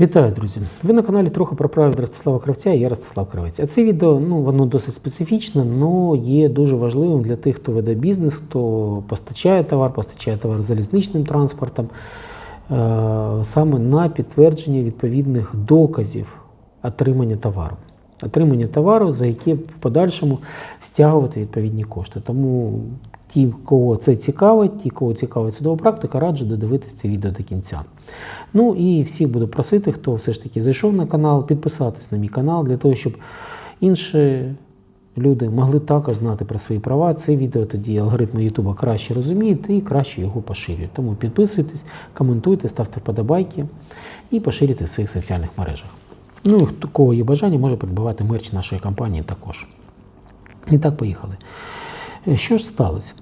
Вітаю, друзі! Ви на каналі трохи про право від Ростислава Кравця я Ростислав Кравець. А це відео ну, воно досить специфічне, але є дуже важливим для тих, хто веде бізнес, хто постачає товар, постачає товар залізничним транспортом, е, саме на підтвердження відповідних доказів отримання товару. Отримання товару, за яке в подальшому стягувати відповідні кошти. Тому ті, кого це цікавить, ті, кого цікавить судова практика, раджу додивитися це відео до кінця. Ну і всіх буду просити, хто все ж таки зайшов на канал, підписатись на мій канал для того, щоб інші люди могли також знати про свої права. Це відео тоді алгоритми Ютуба краще розуміють і краще його поширюють. Тому підписуйтесь, коментуйте, ставте вподобайки і поширюйте в своїх соціальних мережах. Ну і кого є бажання, може придбавати мерч нашої компанії також. І так, поїхали. Що ж сталося?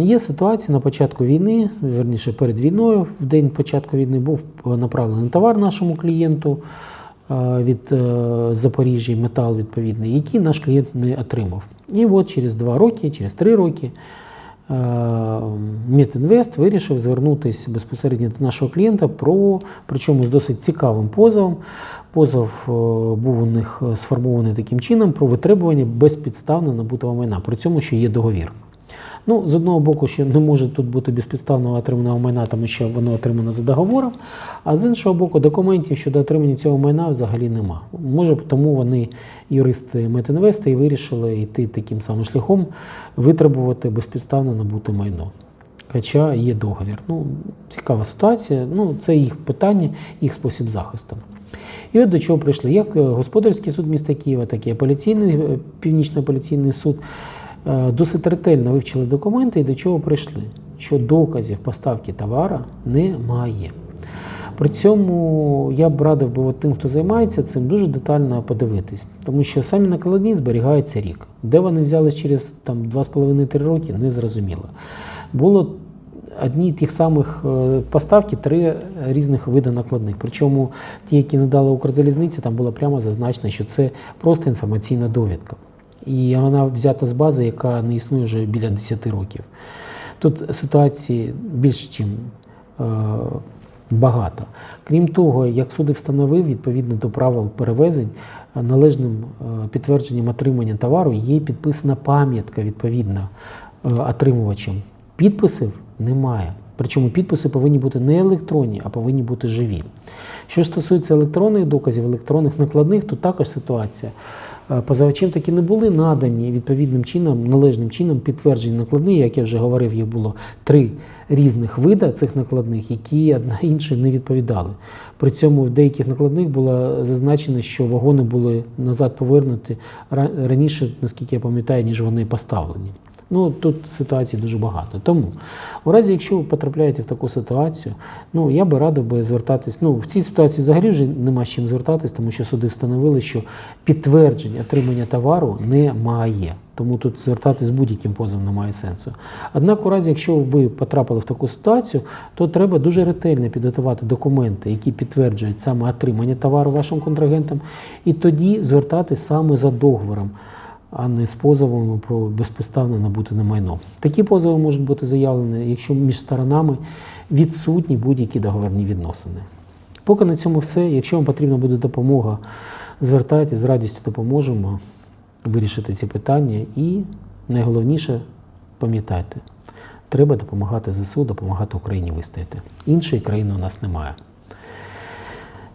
Є ситуація на початку війни, верніше перед війною, в день початку війни був направлений товар нашому клієнту е, від е, Запоріжжя метал відповідний, який наш клієнт не отримав. І от через два роки, через три роки Мітінвест вирішив звернутися безпосередньо до нашого клієнта про, причому з досить цікавим позовом. Позов е, був у них е, сформований таким чином про витребування безпідставно набутого майна, при цьому, що є договір. Ну, з одного боку, що не може тут бути безпідставного отриманого майна, тому що воно отримано за договором, а з іншого боку, документів щодо отримання цього майна взагалі нема. Може, тому вони, юристи Метінвеста, і вирішили йти таким самим шляхом, витребувати безпідставно набуте майно. Хоча є договір. Ну, цікава ситуація. Ну, це їх питання, їх спосіб захисту. І от до чого прийшли. Як е, господарський суд міста Києва, так і апеляційний, е, північний апеляційний суд досить ретельно вивчили документи і до чого прийшли? Що доказів поставки товара немає. При цьому я б радив би тим, хто займається цим, дуже детально подивитись, тому що самі накладні зберігаються рік. Де вони взялись через там 2,5-3 роки, не зрозуміло. Було одні тих самих е, поставки, три різних види накладних. Причому ті, які надали Укрзалізниці, там було прямо зазначено, що це просто інформаційна довідка. І вона взята з бази, яка не існує вже біля 10 років. Тут ситуації більш чим е, багато. Крім того, як суди встановив, відповідно до правил перевезень, е, належним е, підтвердженням отримання товару є підписана пам'ятка відповідна отримувачем. Підписів немає. Причому підписи повинні бути не електронні, а повинні бути живі. Що стосується електронних доказів, електронних накладних, то також ситуація. Позивачем таки не були надані відповідним чином, належним чином підтверджені накладні, як я вже говорив, їх було три різних вида цих накладних, які одна іншій не відповідали. При цьому в деяких накладних було зазначено, що вагони були назад повернуті раніше, наскільки я пам'ятаю, ніж вони поставлені. Ну тут ситуацій дуже багато. Тому, у разі, якщо ви потрапляєте в таку ситуацію, ну я би радив би звертатись. Ну в цій ситуації взагалі вже нема з чим звертатись, тому що суди встановили, що підтвердження отримання товару немає. Тому тут звертатись з будь-яким позовом немає сенсу. Однак, у разі, якщо ви потрапили в таку ситуацію, то треба дуже ретельно підготувати документи, які підтверджують саме отримання товару вашим контрагентам, і тоді звертатись саме за договором а не з позовами про безпідставне набуте майно. Такі позови можуть бути заявлені, якщо між сторонами відсутні будь-які договірні відносини. Поки на цьому все. Якщо вам потрібна буде допомога, звертайтесь, з радістю допоможемо вирішити ці питання. І найголовніше, пам'ятайте, треба допомагати ЗСУ, допомагати Україні вистояти. Іншої країни у нас немає.